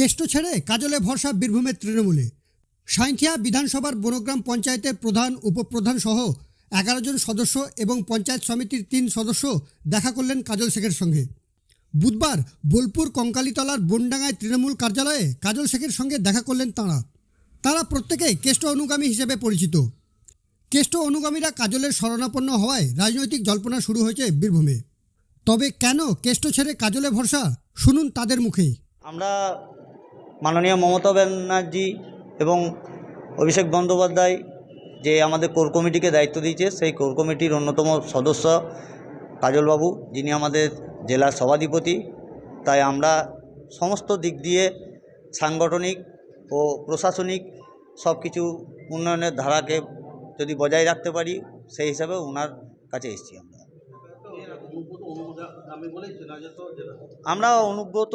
কেষ্ট ছেড়ে কাজলে ভরসা বীরভূমের তৃণমূলে। সাঁইথিয়া বিধানসভার বনগ্রাম পঞ্চায়েতের প্রধান, উপপ্রধান সহ এগারো জন সদস্য এবং পঞ্চায়েত সমিতির তিন সদস্য দেখা করলেন কাজল শেখের সঙ্গে। বুধবার বোলপুর কঙ্কালীতলার বনডাঙ্গায় তৃণমূল কার্যালয়ে কাজল শেখের সঙ্গে দেখা করলেন তাঁরা। তারা প্রত্যেকেই কেষ্ট অনুগামী হিসেবে পরিচিত। কেষ্ট অনুগামীরা কাজলের শরণাপন্ন হওয়ায় রাজনৈতিক জল্পনা শুরু হয়েছে বীরভূমে। তবে কেন কেষ্ট ছেড়ে কাজলে ভরসা? শুনুন তাদের মুখেই। আমরা মাননীয় মমতা ব্যানার্জি এবং অভিষেক বন্দ্যোপাধ্যায় যে আমাদের কোর কমিটিকে দায়িত্ব দিয়েছে সেই কোর কমিটির অন্যতম সদস্য কাজলবাবু যিনি আমাদের জেলার সভাধিপতি। তাই আমরা সমস্ত দিক দিয়ে সাংগঠনিক ও প্রশাসনিক সব কিছু উন্নয়নের ধারাকে যদি বজায় রাখতে পারি সেই হিসাবে ওনার কাছে এসেছি আমরা। আমরা অনুব্রত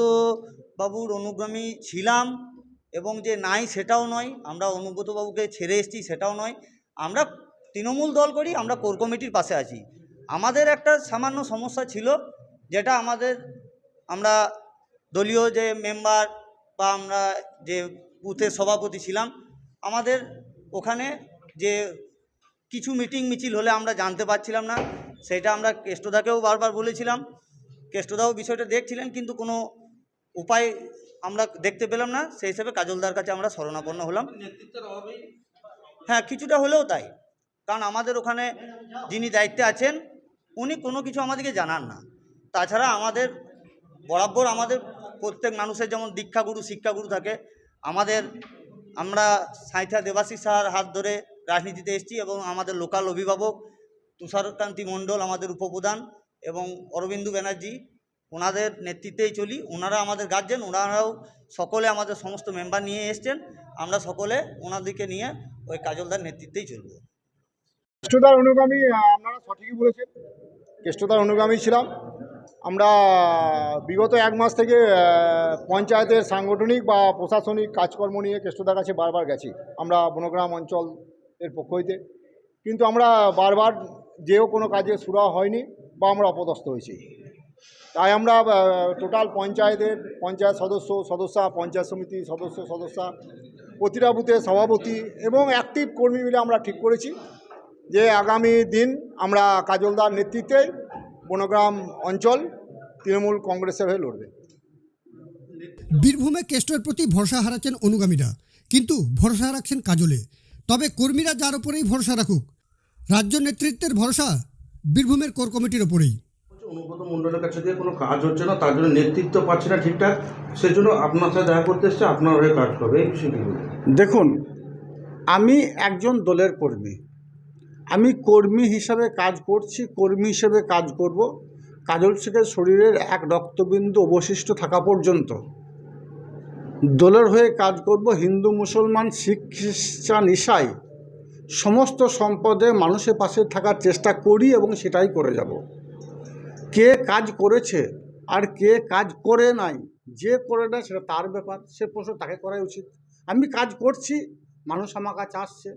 বাবুর অনুগামী ছিলাম এবং যে নাই সেটাও নয়, আমরা অনুব্রত বাবুকে ছেড়ে এসেছি সেটাও নয়, আমরা তৃণমূল দল করি, আমরা কোর কমিটির পাশে আছি। আমাদের একটা সামান্য সমস্যা ছিল, যেটা আমাদের, আমরা দলীয় যে মেম্বার বা আমরা যে বুথের সভাপতি ছিলাম, আমাদের ওখানে যে কিছু মিটিং মিছিল হলে আমরা জানতে পারছিলাম না, সেটা আমরা কেষ্টদাকেও বারবার বলেছিলাম। কেষ্টদাও বিষয়টা দেখছিলেন, কিন্তু কোনো উপায় আমরা দেখতে পেলাম না, সেই হিসেবে কাজলদার কাছে আমরা শরণাপন্ন হলাম। হ্যাঁ কিছুটা হলেও তাই। কারণ আমাদের ওখানে যিনি দায়িত্বে আছেন, উনি কোনো কিছু আমাদেরকে জানান না। তাছাড়া আমাদের বরাবর আমাদের প্রত্যেক মানুষের যেমন দীক্ষাগুরু, শিক্ষাগুরু থাকে, আমাদের আমরা সাঁইথা দেবাশিস স্যার হাত ধরে রাজনীতিতে এসেছি এবং আমাদের লোকাল অভিভাবক তুষারকান্তি মণ্ডল আমাদের উপপ্রধান এবং অরবিন্দু ব্যানার্জি ওনাদের নেতৃত্বেই চলি। ওনারা আমাদের গার্জেন ওনারাও সকলে আমাদের সমস্ত মেম্বার নিয়ে এসছেন। আমরা সকলে ওনাদেরকে নিয়ে ওই কাজলদার নেতৃত্বেই চলব। কেষ্টদার অনুগামী আপনারা সঠিকই বলেছেন। কেষ্টদার অনুগামী ছিলাম। আমরা বিগত এক মাস থেকে পঞ্চায়েতের সাংগঠনিক বা প্রশাসনিক কাজকর্ম নিয়ে কেষ্টদার কাছে বারবার গেছি। আমরা বনগ্রাম অঞ্চল এর পক্ষ হইতে। কিন্তু আমরা বারবার যেও কোনো কাজে সুরা হয়নি বা আমরা অপদস্থ হয়েছি। তাই আমরা টোটাল পঞ্চায়েতের পঞ্চায়েত সদস্য, সদস্যা, পঞ্চায়েত সমিতি সদস্য, সদস্যা, প্রতিটা বুথের সভাপতি এবং অ্যাক্টিভ কর্মী মিলে আমরা ঠিক করেছি যে আগামী দিন আমরা কাজলদার নেতৃত্বে বনগ্রাম অঞ্চল তৃণমূল কংগ্রেসের হয়ে লড়বে। বীরভূমে কেষ্টর প্রতি ভরসা হারাচ্ছেন অনুগামীরা, কিন্তু ভরসা রাখছেন কাজলে। তবে কর্মীরা যার ওপরেই ভরসা রাখুক, রাজ্য নেতৃত্বের ভরসা বীরভূমের কোর কমিটির ওপরেই অনুব্রত মণ্ডলের কাছে দিয়ে কোনো কাজ হচ্ছে না, তার জন্য নেতৃত্ব পাচ্ছে না ঠিকঠাক, সেজন্য আপনার সাথে দেখা করতে এসছে, আপনার হয়ে কাজ করবে, এই বিষয়টি। দেখুন, আমি একজন দলের কর্মী। আমি কর্মী হিসাবে কাজ করছি, কর্মী হিসেবে কাজ করব। কাজল শেখের শরীরের এক রক্তবিন্দু অবশিষ্ট থাকা পর্যন্ত। দলের হয়ে কাজ করব হিন্দু, মুসলমান, শিখ, খ্রিস্টান, ইসাই। সমস্ত সম্পদে মানুষের পাশে থাকার চেষ্টা করি এবং সেটাই করে যাব। কে কাজ করেছে আর কে কাজ করে নাই, যে করে না সেটা তার ব্যাপার, সে প্রশ্ন তাকে করাই উচিত। আমি কাজ করছি, মানুষ আমার কাছে আসছে।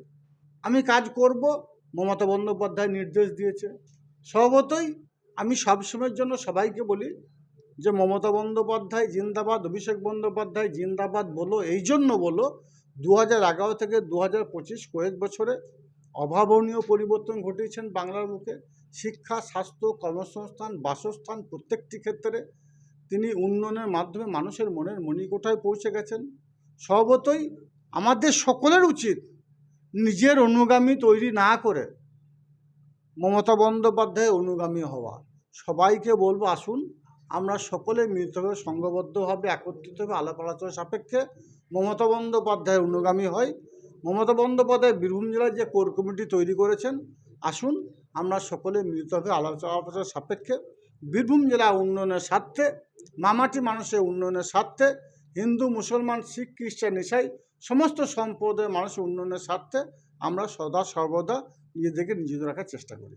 আমি কাজ করব, মমতা বন্দ্যোপাধ্যায় নির্দেশ দিয়েছে। স্বভাবতই আমি সবসময়ের জন্য সবাইকে বলি যে, মমতা বন্দ্যোপাধ্যায় জিন্দাবাদ, অভিষেক বন্দ্যোপাধ্যায় জিন্দাবাদ বলো, এই জন্য বলো দু হাজার এগারো থেকে দু হাজার পঁচিশ কয়েক বছরে অভাবনীয় পরিবর্তন ঘটিয়েছেন বাংলার বুকে শিক্ষা, স্বাস্থ্য, কর্মসংস্থান, বাসস্থান প্রত্যেকটি ক্ষেত্রে তিনি উন্নয়নের মাধ্যমে মানুষের মনের মণিকোঠায় পৌঁছে গেছেন। স্বভাবতই আমাদের সকলের উচিত নিজের অনুগামী তৈরি না করে মমতা বন্দ্যোপাধ্যায় অনুগামী হওয়া। সবাইকে বলব, আসুন, আমরা সকলে মিলিতভাবে, সংঘবদ্ধভাবে, একত্রিতভাবে, আলাপ আলোচনা সাপেক্ষে মমতা বন্দ্যোপাধ্যায়ের অনুগামী হয় মমতা বন্দ্যোপাধ্যায় বীরভূম জেলার যে কোর কমিটি তৈরি করেছেন, আসুন আমরা সকলে মিলিতভাবে আলোচনা আলোচনার সাপেক্ষে বীরভূম জেলা উন্নয়নের স্বার্থে, মামাটি মানুষের উন্নয়নের স্বার্থে, হিন্দু, মুসলমান, শিখ, খ্রিস্টান, ইসাই সমস্ত সম্প্রদায়ের মানুষের উন্নয়নের স্বার্থে আমরা সদা সর্বদা নিজেদেরকে নিয়োজিত রাখার চেষ্টা করি।